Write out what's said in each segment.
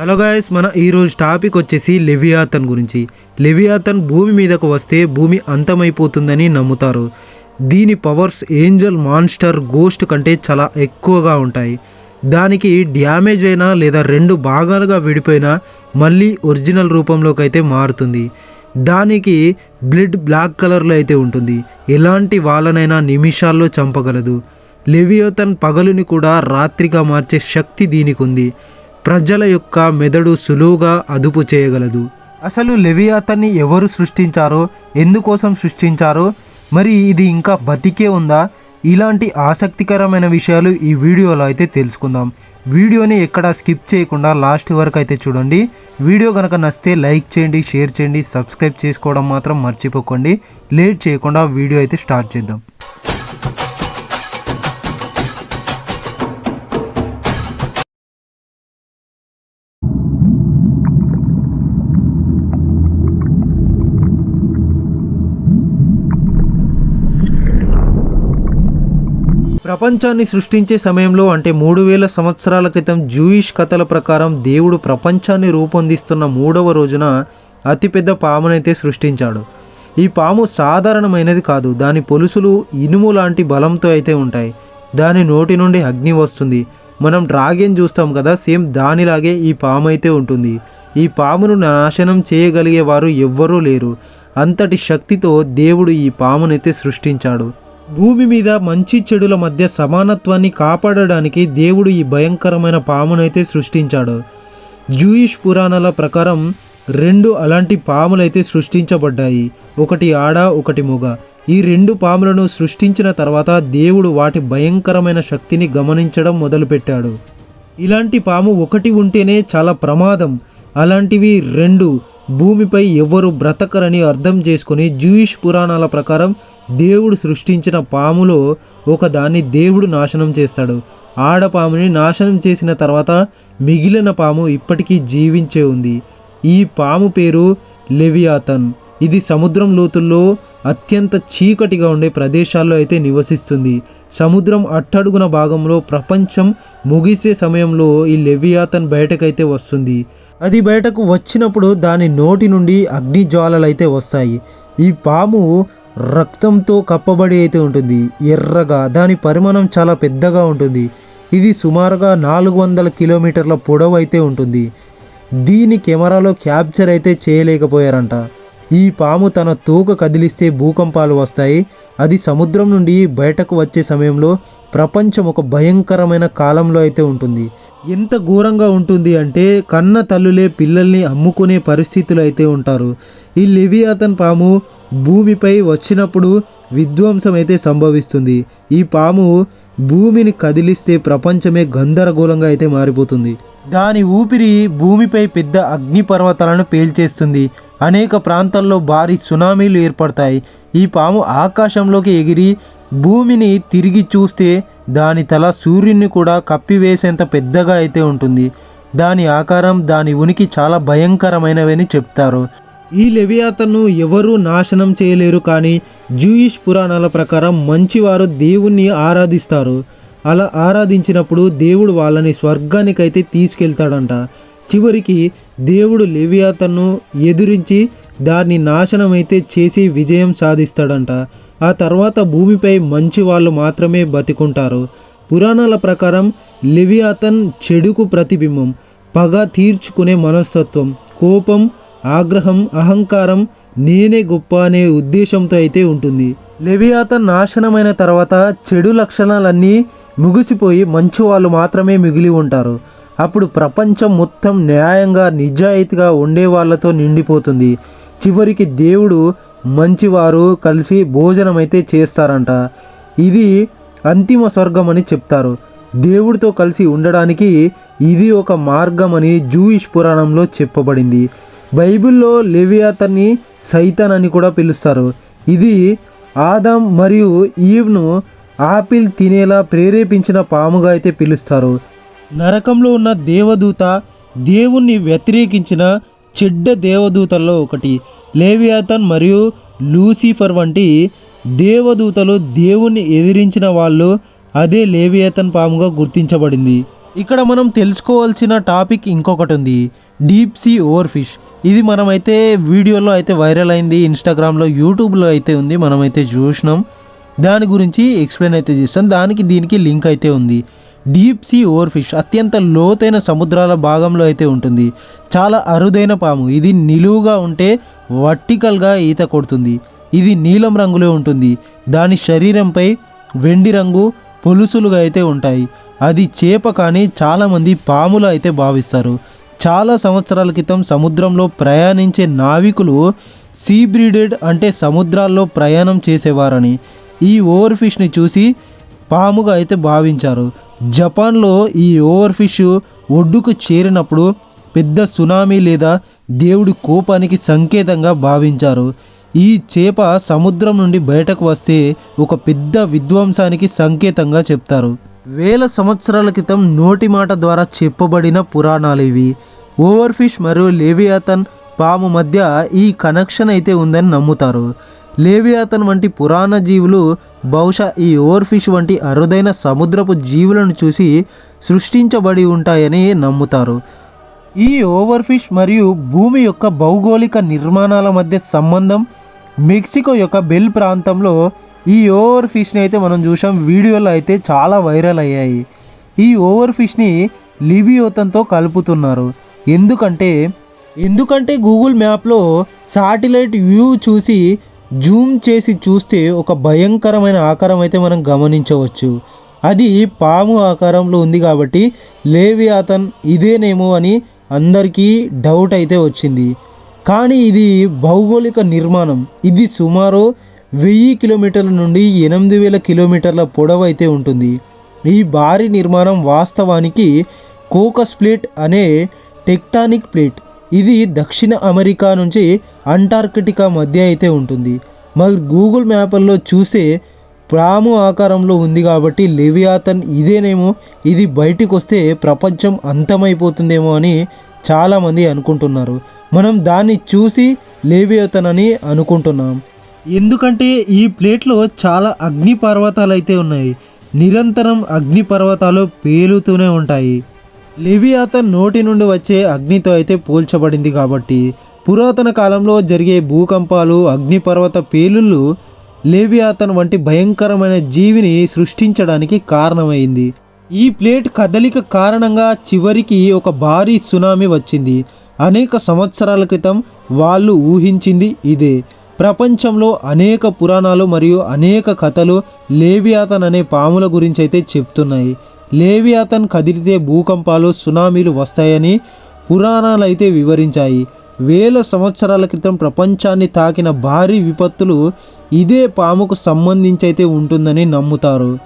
Hello guys మన ఈరోజు topic వచ్చేసి లెవియాతన్ గురించి. లెవియాతన్ భూమి మీదకు వస్తే భూమి అంతమైపోతుందని నమ్ముతారు. దీని పవర్స్ ఏంజల్ మాన్స్టర్ గోస్ట్ కంటే చాలా ఎక్కువగా ఉంటాయి. దానికి డ్యామేజ్ అయినా లేదా రెండు భాగాలుగా విడిపోయినా మళ్ళీ ఒరిజినల్ రూపంలోకి అయితే మారుతుంది. దానికి బ్లడ్ బ్లాక్ కలర్లో అయితే ఉంటుంది. ఎలాంటి వాళ్ళనైనా నిమిషాల్లో చంపగలదు. లెవియోతన్ పగలుని కూడా రాత్రిగా మార్చే శక్తి దీనికి ఉంది ప్రజల యొక్క మెదడు సులువుగా అదుపు చేయగలదు. అసలు లెవియాతన్ని ఎవరు సృష్టించారో ఎందుకోసం సృష్టించారో మరి ఇది ఇంకా బతికే ఉందా? ఇలాంటి ఆసక్తికరమైన విషయాలు ఈ వీడియోలో అయితే తెలుసుకుందాం. వీడియోని ఎక్కడ స్కిప్ చేయకుండా లాస్ట్ వరకు అయితే చూడండి. వీడియో కనుక నచ్చితే లైక్ చేయండి షేర్ చేయండి సబ్స్క్రైబ్ చేసుకోవడం మాత్రం మర్చిపోకండి. లేట్ చేయకుండా వీడియో అయితే స్టార్ట్ చేద్దాం. ప్రపంచాన్ని సృష్టించే సమయంలో అంటే మూడు వేల సంవత్సరాల క్రితం జూయిష్ కథల ప్రకారం దేవుడు ప్రపంచాన్ని రూపొందిస్తున్న మూడవ రోజున అతిపెద్ద పామునైతే సృష్టించాడు. ఈ పాము సాధారణమైనది కాదు దాని పొలుసులు ఇనుము లాంటి బలంతో అయితే ఉంటాయి. దాని నోటి నుండి అగ్ని వస్తుంది. మనం డ్రాగన్ చూస్తాం కదా సేమ్ దానిలాగే ఈ పాము అయితే ఉంటుంది. ఈ పామును నాశనం చేయగలిగే వారు ఎవ్వరూ లేరు. అంతటి శక్తితో దేవుడు ఈ పామునైతే సృష్టించాడు. భూమి మీద మంచి చెడుల మధ్య సమానత్వాన్ని కాపాడడానికి దేవుడు ఈ భయంకరమైన పామునైతే సృష్టించాడు. జూయిష్ పురాణాల ప్రకారం రెండు అలాంటి పాములైతే సృష్టించబడ్డాయి. ఒకటి ఆడ ఒకటి మొగ. ఈ రెండు పాములను సృష్టించిన తర్వాత దేవుడు వాటి భయంకరమైన శక్తిని గమనించడం మొదలుపెట్టాడు. ఇలాంటి పాము ఒకటి ఉంటేనే చాలా ప్రమాదం. అలాంటివి రెండు భూమిపై ఎవ్వరు బ్రతకరని అర్థం చేసుకొని జూయిష్ పురాణాల ప్రకారం దేవుడు సృష్టించిన పాములో ఒకదాన్ని దేవుడు నాశనం చేస్తాడు. ఆడపాముని నాశనం చేసిన తర్వాత మిగిలిన పాము ఇప్పటికీ జీవించే ఉంది. ఈ పాము పేరు లెవియాతన్. ఇది సముద్రం లోతుల్లో అత్యంత చీకటిగా ఉండే ప్రదేశాల్లో అయితే నివసిస్తుంది. సముద్రం అట్టడుగున భాగంలో ప్రపంచం ముగిసే సమయంలో ఈ లెవియాతన్ బయటకైతే వస్తుంది. అది బయటకు వచ్చినప్పుడు దాని నోటి నుండి అగ్ని జ్వాలలు అయితే వస్తాయి. ఈ పాము రక్తంతో కప్పబడి అయితే ఉంటుంది. ఎర్రగా దాని పరిమాణం చాలా పెద్దగా ఉంటుంది. ఇది సుమారుగా నాలుగు వందల కిలోమీటర్ల పొడవు అయితే ఉంటుంది. దీని కెమెరాలో క్యాప్చర్ అయితే చేయలేకపోయారంట. ఈ పాము తన తోక కదిలిస్తే భూకంపాలు వస్తాయి. అది సముద్రం నుండి బయటకు వచ్చే సమయంలో ప్రపంచం ఒక భయంకరమైన కాలంలో అయితే ఉంటుంది. ఎంత ఘోరంగా ఉంటుంది అంటే కన్న తల్లులే పిల్లల్ని అమ్ముకునే పరిస్థితులు అయితే ఉంటారు. ఈ లివియాతన్ పాము భూమిపై వచ్చినప్పుడు విధ్వంసం అయితే సంభవిస్తుంది. ఈ పాము భూమిని కదిలిస్తే ప్రపంచమే గందరగోళంగా అయితే మారిపోతుంది. దాని ఊపిరి భూమిపై పెద్ద అగ్నిపర్వతాలను పేల్చేస్తుంది. అనేక ప్రాంతాల్లో భారీ సునామీలు ఏర్పడతాయి. ఈ పాము ఆకాశంలోకి ఎగిరి భూమిని తిరిగి చూస్తే దాని తల సూర్యుని కూడా కప్పివేసేంత పెద్దగా అయితే ఉంటుంది. దాని ఆకారం దాని ఉనికి చాలా భయంకరమైనవని చెప్తారు. ఈ లెవియాతను ఎవరూ నాశనం చేయలేరు కానీ జూయిష్ పురాణాల ప్రకారం మంచివారు దేవుణ్ణి ఆరాధిస్తారు. అలా ఆరాధించినప్పుడు దేవుడు వాళ్ళని స్వర్గానికైతే తీసుకెళ్తాడంట. చివరికి దేవుడు లెవియాతను ఎదురించి దాన్ని నాశనం అయితే చేసి విజయం సాధిస్తాడంట. ఆ తర్వాత భూమిపై మంచి వాళ్ళు మాత్రమే బతికుంటారు. పురాణాల ప్రకారం లెవియాతన్ చెడుకు ప్రతిబింబం పగ తీర్చుకునే మనస్తత్వం కోపం ఆగ్రహం అహంకారం నేనే గొప్ప అనే ఉద్దేశంతో అయితే ఉంటుంది. లెవియాతన్ నాశనమైన తర్వాత చెడు లక్షణాలన్నీ ముగిసిపోయి మంచి వాళ్ళు మాత్రమే మిగిలి ఉంటారు. అప్పుడు ప్రపంచం మొత్తం న్యాయంగా నిజాయితీగా ఉండే వాళ్ళతో నిండిపోతుంది. చివరికి దేవుడు మంచివారు కలిసి భోజనం అయితే చేస్తారంట. ఇది అంతిమ స్వర్గం అని చెప్తారు. దేవుడితో కలిసి ఉండడానికి ఇది ఒక మార్గం అని జూయిష్ పురాణంలో చెప్పబడింది. బైబిల్లో లెవియాతన్ని సైతాన్ అని కూడా పిలుస్తారు. ఇది ఆదాం మరియు ఈవ్ను ఆపిల్ తినేలా ప్రేరేపించిన పాముగా అయితే పిలుస్తారు. నరకంలో ఉన్న దేవదూత దేవుణ్ణి వ్యతిరేకించిన చెడ్డ దేవదూతల్లో ఒకటి. లేవియాతన్ మరియు లూసిఫర్ వంటి దేవదూతలు దేవుణ్ణి ఎదిరించిన వాళ్ళు అదే లేవియాతన్ పాముగా గుర్తించబడింది. ఇక్కడ మనం తెలుసుకోవాల్సిన టాపిక్ ఇంకొకటి ఉంది. Deep sea over fish. ఇది మనమైతే వీడియోలో అయితే వైరల్ అయింది ఇన్స్టాగ్రామ్లో యూట్యూబ్లో అయితే ఉంది మనమైతే చూసినాం. దాని గురించి ఎక్స్ప్లెయిన్ అయితే చేస్తాం. దానికి దీనికి లింక్ అయితే ఉంది. డీప్ సీ ఓవర్ ఫిష్ అత్యంత లోతైన సముద్రాల భాగంలో అయితే ఉంటుంది. చాలా అరుదైన పాము. ఇది నిలువుగా ఉంటే వర్టికల్గా ఈత కొడుతుంది. ఇది నీలం రంగులో ఉంటుంది. దాని శరీరంపై వెండి రంగు పొలుసులుగా అయితే ఉంటాయి. అది చేప కానీ చాలామంది పాములు అయితే భావిస్తారు. చాలా సంవత్సరాల క్రితం సముద్రంలో ప్రయాణించే నావికులు సీ బ్రీడెడ్ అంటే సముద్రాల్లో ప్రయాణం చేసేవారని ఈ ఓవర్ ఫిష్ని చూసి పాముగా అయితే భావించారు. జపాన్లో ఈ ఓవర్ ఫిష్ ఒడ్డుకు చేరినప్పుడు పెద్ద సునామీ లేదా దేవుడి కోపానికి సంకేతంగా భావించారు. ఈ చేప సముద్రం నుండి బయటకు వస్తే ఒక పెద్ద విధ్వంసానికి సంకేతంగా చెప్తారు. వేల సంవత్సరాల క్రితం నోటి మాట ద్వారా చెప్పబడిన పురాణాలు ఇవి ఓవర్ఫిష్ మరియు లేవియాతన్ పాము మధ్య ఈ కనెక్షన్ అయితే ఉందని నమ్ముతారు. లేవియాతన్ వంటి పురాణ జీవులు బహుశా ఈ ఓవర్ఫిష్ వంటి అరుదైన సముద్రపు జీవులను చూసి సృష్టించబడి ఉంటాయని నమ్ముతారు. ఈ ఓవర్ఫిష్ మరియు భూమి యొక్క భౌగోళిక నిర్మాణాల మధ్య సంబంధం మెక్సికో యొక్క బెల్ ప్రాంతంలో ఈ ఓవర్ ఫిష్ని అయితే మనం చూసాం. వీడియోలో అయితే చాలా వైరల్ అయ్యాయి. ఈ ఓవర్ ఫిష్ని లివియోతంతో కలుపుతున్నారు. ఎందుకంటే ఎందుకంటే గూగుల్ మ్యాప్లో శాటిలైట్ వ్యూ చూసి జూమ్ చేసి చూస్తే ఒక భయంకరమైన ఆకారం అయితే మనం గమనించవచ్చు. అది పాము ఆకారంలో ఉంది కాబట్టి లేవియాతన్ ఇదేనేమో అని అందరికీ డౌట్ అయితే వచ్చింది. కానీ ఇది భౌగోళిక నిర్మాణం. ఇది సుమారు వెయ్యి కిలోమీటర్ల నుండి ఎనిమిది వేల కిలోమీటర్ల పొడవు అయితే ఉంటుంది. ఈ భారీ నిర్మాణం వాస్తవానికి కోకస్ ప్లేట్ అనే టెక్టానిక్ ప్లేట్. ఇది దక్షిణ అమెరికా నుంచి అంటార్కిటికా మధ్య అయితే ఉంటుంది. మరి గూగుల్ మ్యాప్ల్లో చూసే ప్రాము ఆకారంలో ఉంది కాబట్టి లెవియాతన్ ఇదేనేమో ఇది బయటికి వస్తే ప్రపంచం అంతమైపోతుందేమో అని చాలామంది అనుకుంటున్నారు. మనం దాన్ని చూసి లేవియాతన్ అని అనుకుంటున్నాం. ఎందుకంటే ఈ ప్లేట్లో చాలా అగ్ని పర్వతాలు అయితే ఉన్నాయి. నిరంతరం అగ్ని పర్వతాలు పేలుతూనే ఉంటాయి. లెవియాతన్ నోటి నుండి వచ్చే అగ్నితో అయితే పోల్చబడింది కాబట్టి పురాతన కాలంలో జరిగే భూకంపాలు అగ్నిపర్వత పేలుళ్ళు లేవియాతన్ వంటి భయంకరమైన జీవిని సృష్టించడానికి కారణమైంది. ఈ ప్లేట్ కదలిక కారణంగా చివరికి ఒక భారీ సునామీ వచ్చింది. అనేక సంవత్సరాల క్రితం వాళ్ళు ఊహించింది ఇదే. ప్రపంచంలో అనేక పురాణాలు మరియు అనేక కథలు లేవియాతన్ అనే పాముల గురించి అయితే చెప్తున్నాయి. లేవియాతన్ కదిలితే భూకంపాలు సునామీలు వస్తాయని పురాణాలు అయితే వివరించాయి. వేల సంవత్సరాల క్రితం ప్రపంచాన్ని తాకిన భారీ విపత్తులు ఇదే పాముకు సంబంధించి అయితే ఉంటుందని నమ్ముతారు.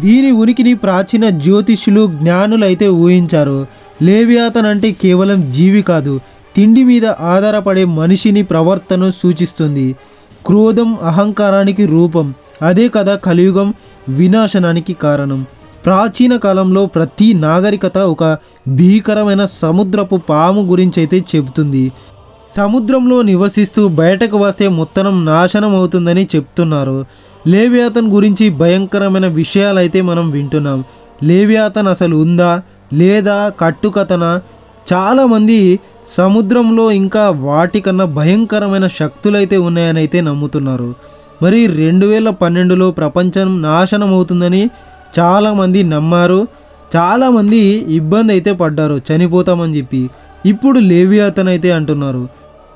దీని ఉనికిని ప్రాచీన జ్యోతిష్యులు జ్ఞానులు అయితే ఊహించారు. లేవియాతన్ అంటే కేవలం జీవి కాదు తిండి మీద ఆధారపడే మనిషిని ప్రవర్తన సూచిస్తుంది. క్రోధం అహంకారానికి రూపం. అదే కదా కలియుగం వినాశనానికి కారణం. ప్రాచీన కాలంలో ప్రతి నాగరికత ఒక భీకరమైన సముద్రపు పాము గురించి అయితే చెబుతుంది. సముద్రంలో నివసిస్తూ బయటకు వస్తే మొత్తం నాశనం అవుతుందని చెప్తున్నారు. లేవియాతన్ గురించి భయంకరమైన విషయాలైతే మనం వింటున్నాం. లేవియాతన్ అసలు ఉందా లేదా కట్టుకథన? చాలామంది సముద్రంలో ఇంకా వాటికన్నా భయంకరమైన శక్తులైతే ఉన్నాయని అయితే నమ్ముతున్నారు. మరి రెండు వేల పన్నెండులో ప్రపంచం నాశనం అవుతుందని చాలామంది నమ్మారు చాలామంది ఇబ్బంది అయితే పడ్డారు చనిపోతామని చెప్పి. ఇప్పుడు లేవియాతన్ అయితే అంటున్నారు.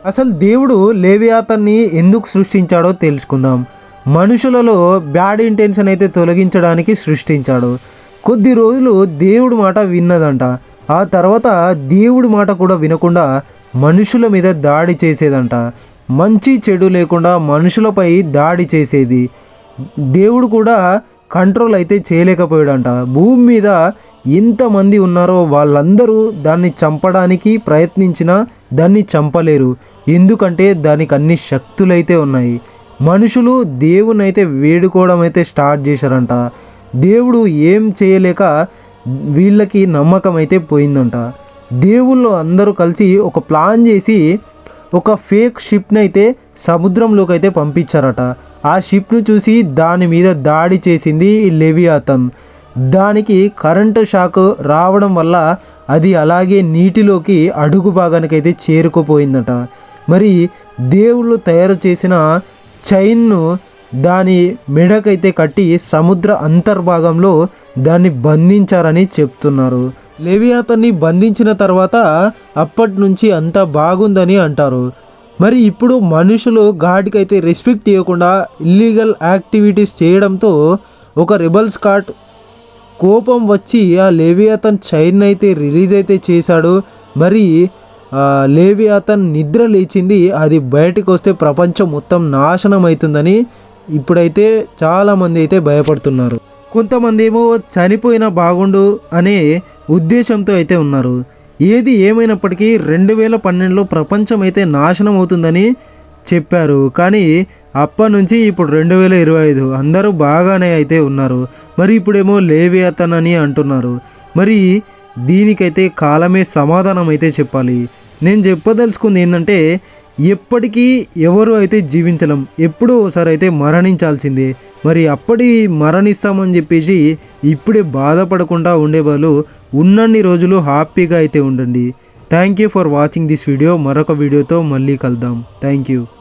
అసలు దేవుడు లేవియాతన్ని ఎందుకు సృష్టించాడో తెలుసుకుందాం. మనుషులలో బ్యాడ్ ఇంటెన్షన్ అయితే తొలగించడానికి సృష్టించాడు. కొద్ది రోజులు దేవుడు మాట విన్నదంట. ఆ తర్వాత దేవుడి మాట కూడా వినకుండా మనుషుల మీద దాడి చేసేదంట. మంచి చెడు లేకుండా మనుషులపై దాడి చేసేది. దేవుడు కూడా కంట్రోల్ అయితే చేయలేకపోయాడంట. భూమి మీద ఎంతమంది ఉన్నారో వాళ్ళందరూ దాన్ని చంపడానికి ప్రయత్నించినా దాన్ని చంపలేరు. ఎందుకంటే దానికి అన్ని శక్తులైతే ఉన్నాయి. మనుషులు దేవుని అయితే వేడుకోవడం అయితే స్టార్ట్ చేశారంట. దేవుడు ఏం చేయలేక వీళ్ళకి నమ్మకం అయితే పోయిందంట. దేవుళ్ళు అందరూ కలిసి ఒక ప్లాన్ చేసి ఒక ఫేక్ షిప్ని అయితే సముద్రంలోకి అయితే పంపించారట. ఆ షిప్ను చూసి దాని మీద దాడి చేసింది ఈ లెవియాతన్. దానికి కరెంటు షాక్ రావడం వల్ల అది అలాగే నీటిలోకి అడుగు భాగానికైతే చేరుకుపోయిందట. మరి దేవుళ్ళు తయారు చేసిన చైన్ను దాని మెడకైతే కట్టి సముద్ర అంతర్భాగంలో దాన్ని బంధించారని చెప్తున్నారు. లేవియాతన్ని బంధించిన తర్వాత అప్పటి నుంచి అంతా బాగుందని అంటారు. మరి ఇప్పుడు మనుషులు గాడికైతే రెస్పెక్ట్ ఇవ్వకుండా ఇల్లీగల్ యాక్టివిటీస్ చేయడంతో ఒక రిబల్ స్కాట్ కోపం వచ్చి ఆ లేవియాతన్ చైన్ అయితే రిలీజ్ అయితే చేశాడు. మరి లేవి లేవియాతన్ నిద్ర లేచింది అది బయటకు వస్తే ప్రపంచం మొత్తం నాశనం అవుతుందని ఇప్పుడైతే చాలామంది అయితే భయపడుతున్నారు. కొంతమంది ఏమో చనిపోయినా బాగుండు అనే ఉద్దేశంతో అయితే ఉన్నారు. ఏది ఏమైనప్పటికీ రెండు వేల పన్నెండులో ప్రపంచం అయితే నాశనం అవుతుందని చెప్పారు. కానీ అప్పటి నుంచి ఇప్పుడు రెండు వేల ఇరవై ఐదు అందరూ బాగానే అయితే ఉన్నారు. మరి ఇప్పుడేమో లేవియాతన్ అని అంటున్నారు. మరి దీనికైతే కాలమే సమాధానం అయితే చెప్పాలి. నేను చెప్పదలుచుకుంది ఏంటంటే ఎప్పటికీ ఎవరు అయితే జీవించలేం ఎప్పుడో ఒకసారి అయితే మరణించాల్సిందే. మరి అప్పటి మరణిస్తామని చెప్పేసి ఇప్పుడే బాధపడకుండా ఉండేవాళ్ళు ఉన్నన్ని రోజులు హ్యాపీగా అయితే ఉండండి. Thank you for watching this video మరొక వీడియోతో మళ్ళీ కలుద్దాం. Thank you